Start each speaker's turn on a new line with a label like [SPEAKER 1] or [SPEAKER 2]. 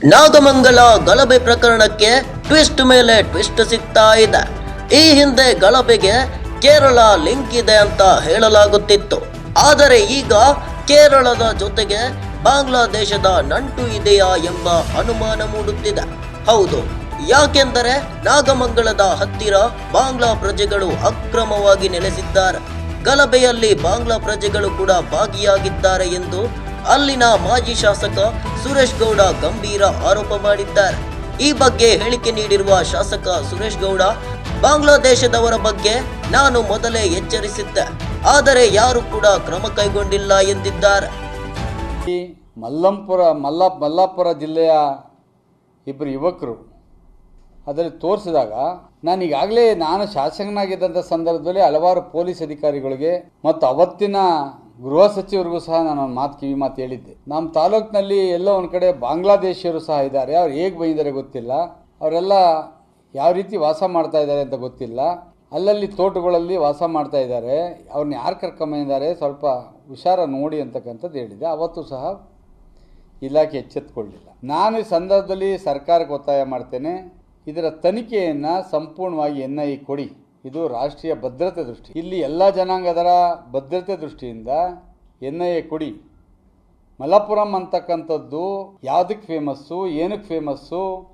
[SPEAKER 1] ನಾಗಮಂಗಲ ಗಲಭೆ ಪ್ರಕರಣಕ್ಕೆ ಟ್ವಿಸ್ಟ್ ಮೇಲೆ ಟ್ವಿಸ್ಟ್ ಸಿಗ್ತಾ ಇದೆ. ಈ ಹಿಂದೆ ಗಲಭೆಗೆ ಕೇರಳ ಲಿಂಕ್ ಇದೆ ಅಂತ ಹೇಳಲಾಗುತ್ತಿತ್ತು. ಆದರೆ ಈಗ ಕೇರಳದ ಜೊತೆಗೆ ಬಾಂಗ್ಲಾದೇಶದ ನಂಟು ಇದೆಯಾ ಎಂಬ ಅನುಮಾನ ಮೂಡುತ್ತಿದೆ. ಹೌದು, ಯಾಕೆಂದರೆ ನಾಗಮಂಗಲದ ಹತ್ತಿರ ಬಾಂಗ್ಲಾ ಪ್ರಜೆಗಳು ಅಕ್ರಮವಾಗಿ ನೆಲೆಸಿದ್ದಾರೆ. ಗಲಭೆಯಲ್ಲಿ ಬಾಂಗ್ಲಾ ಪ್ರಜೆಗಳು ಕೂಡ ಭಾಗಿಯಾಗಿದ್ದಾರೆ ಎಂದು ಅಲ್ಲಿನ ಮಾಜಿ ಶಾಸಕ ಸುರೇಶ್ ಗೌಡ ಗಂಭೀರ ಆರೋಪ ಮಾಡಿದ್ದಾರೆ. ಈ ಬಗ್ಗೆ ಹೇಳಿಕೆ ನೀಡಿರುವ ಶಾಸಕ ಸುರೇಶ್ ಗೌಡ, ಬಾಂಗ್ಲಾದೇಶದವರ ಬಗ್ಗೆ ನಾನು ಮೊದಲೇ ಎಚ್ಚರಿಸಿದ್ದೆ. ಆದರೆ ಯಾರು ಕೂಡ ಕ್ರಮ ಕೈಗೊಂಡಿಲ್ಲ ಎಂದಿದ್ದಾರೆ.
[SPEAKER 2] ಮಲ್ಲಂಪುರ, ಮಲ್ಲ, ಮಲ್ಲಾಪುರ ಜಿಲ್ಲೆಯ ಇಬ್ಬರು ಯುವಕರು ಅದರಲ್ಲಿ ತೋರಿಸಿದಾಗ, ನಾನು ಈಗಾಗಲೇ, ನಾನು ಶಾಸಕನಾಗಿದ್ದಂಥ ಸಂದರ್ಭದಲ್ಲಿ ಹಲವಾರು ಪೊಲೀಸ್ ಅಧಿಕಾರಿಗಳಿಗೆ ಮತ್ತು ಅವತ್ತಿನ ಗೃಹ ಸಚಿವರಿಗೂ ಸಹ ನಾನು ಒಂದು ಮಾತು ಕಿವಿ ಮಾತು ಹೇಳಿದ್ದೆ. ನಮ್ಮ ತಾಲೂಕಿನಲ್ಲಿ ಎಲ್ಲೋ ಒಂದು ಕಡೆ ಬಾಂಗ್ಲಾದೇಶಿಯರು ಸಹ ಇದ್ದಾರೆ. ಅವ್ರು ಹೇಗೆ ಬಂದಿದ್ದಾರೆ ಗೊತ್ತಿಲ್ಲ. ಅವರೆಲ್ಲ ಯಾವ ರೀತಿ ವಾಸ ಮಾಡ್ತಾ ಇದ್ದಾರೆ ಅಂತ ಗೊತ್ತಿಲ್ಲ. ಅಲ್ಲಲ್ಲಿ ತೋಟಗಳಲ್ಲಿ ವಾಸ ಮಾಡ್ತಾ ಇದ್ದಾರೆ. ಅವ್ರನ್ನ ಯಾರು ಕರ್ಕೊಂಬಂದಿದ್ದಾರೆ ಸ್ವಲ್ಪ ಹುಷಾರ ನೋಡಿ ಅಂತಕ್ಕಂಥದ್ದು ಹೇಳಿದೆ. ಅವತ್ತು ಸಹ ಇಲಾಖೆ ಎಚ್ಚೆತ್ತುಕೊಳ್ಳಿಲ್ಲ ನಾನು ಈ ಸಂದರ್ಭದಲ್ಲಿ ಸರ್ಕಾರಕ್ಕೆ ಒತ್ತಾಯ ಮಾಡ್ತೇನೆ. ಇದರ ತನಿಖೆಯನ್ನು ಸಂಪೂರ್ಣವಾಗಿ ಎನ್ ಐ ಕೊಡಿ. ಇದು ರಾಷ್ಟ್ರೀಯ ಭದ್ರತೆ ದೃಷ್ಟಿ. ಇಲ್ಲಿ ಎಲ್ಲ ಜನಾಂಗದರ ಭದ್ರತೆ ದೃಷ್ಟಿಯಿಂದ ಎನ್ ಐ ಎ ಕೊಡಿ. ಮಲಪ್ಪುರಂ ಅಂತಕ್ಕಂಥದ್ದು ಯಾವುದಕ್ಕೆ ಫೇಮಸ್ಸು ಏನಕ್ಕೆ ಫೇಮಸ್ಸು